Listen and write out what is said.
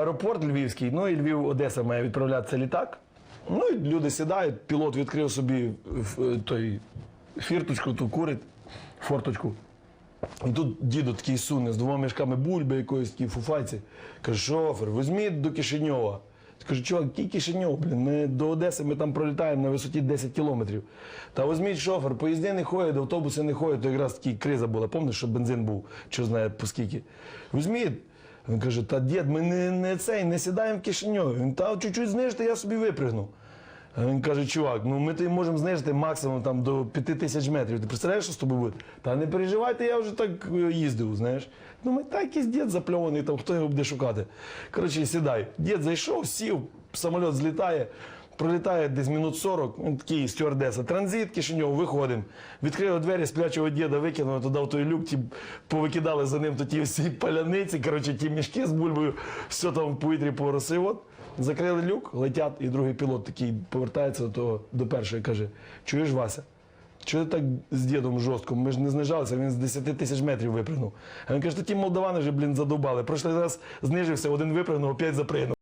аеропорт львівський, ну і Львів, Одеса має відправлятися літак. Ну і люди сідають, пілот відкрив собі той фірточку, ту курить, форточку. І тут діду такий суне з двома мішками бульби якоїсь такій фуфайці. Каже, шофер, візьміть до Кишиньова. Скажу, чувак, який Кишиньов, блін, ми до Одеси ми там пролітаємо на висоті 10 кілометрів. Та візьміть шофер, поїзди не ходять, автобуси не ходять, то якраз такі криза була. Пам'ятаєш, що бензин був, що знає по скільки. Візьміть. Він каже, та дід, ми не, не цей, не сідаємо в Кишиньові. Він та чуть-чуть знижте, я собі випригну. Він каже, чувак, ну ми тобі можемо знижити максимум там до 5 тисяч метрів. Ти представляєш, що з тобою буде? Та не переживайте, я вже так е, їздив, знаєш. Ну, ми так якийсь дід запльований, там хто його буде шукати. Коротше, сідай. Дід зайшов, сів, самоліт злітає, пролітає десь минут 40, він такий стюардеса. Транзит, Кишиньов, виходимо. Відкрили двері, сплячого діда викинули туди в той люк, ті повикидали за ним ті всі паляниці, коротше, ті мішки з бульбою, все там в повітрі поросив. Закрили люк, летять, і другий пілот такий повертається до того до першого і каже: чуєш, Вася? Чого ти так з дідом жорстко? Ми ж не знижалися, він з 10 тисяч метрів випрыгнув. А він каже, що ті молдавани вже, блін, задовбали. Прошлий раз знижився, один випрыгнув, опять запригнув.